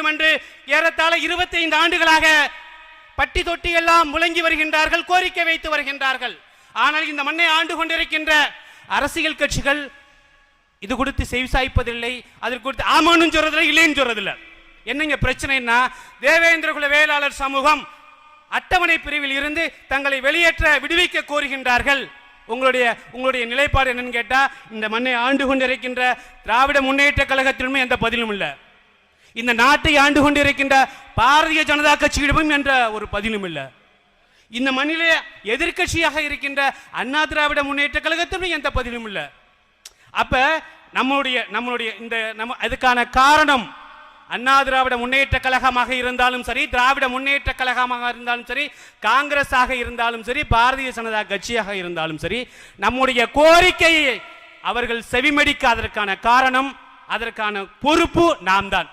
வேண்டும் என்று ஏறத்தாழ 25 ஆண்டுகளாக பட்டி தொட்டி எல்லாம் முழங்கி வருகின்றார்கள் கோரிக்கை வைத்து வருகின்றார்கள். ஆனால் இந்த மண்ணை ஆண்டு கொண்டிருக்கின்ற அரசியல் கட்சிகள் இது கொடுத்து செவிசாய்ப்பதில்லை அதற்கு கொடுத்து ஆமானும் சொல்றதில்லை இல்லைன்னு சொல்றதில்லை. என்னங்க பிரச்சனைன்னா தேவேந்திர குல வேளாளர் சமூகம் அட்டவணை பிரிவில் இருந்து தங்களை வெளியேற்ற விடுவிக்க கோருகின்றார்கள். உங்களுடைய உங்களுடைய நிலைப்பாடு என்னன்னு கேட்டா இந்த மண்ணை ஆண்டு கொண்டிருக்கின்ற திராவிட முன்னேற்ற கழகத்திலுமே எந்த பதிலும் இல்லை. இந்த நாட்டை ஆண்டு கொண்டிருக்கின்ற பாரதிய ஜனதா கட்சியிடமும் என்ற ஒரு பதிலும் இல்லை. இந்த மண்ணிலே எதிர்க்கட்சியாக இருக்கின்ற அண்ணா திராவிட முன்னேற்ற கழகத்திலும் எந்த பதிலும் இல்லை. அப்ப நம்மளுடைய நம்மளுடைய இந்த நம்ம அதுக்கான காரணம் அண்ணா திராவிட முன்னேற்ற கழகமாக இருந்தாலும் சரி திராவிட முன்னேற்ற கழகமாக இருந்தாலும் சரி காங்கிரஸாக இருந்தாலும் சரி பாரதிய ஜனதா கட்சியாக இருந்தாலும் சரி நம்முடைய கோரிக்கையை அவர்கள் செவிமடிக்காததற்கான காரணம் அதற்கான பொறுப்பு நாம் தான்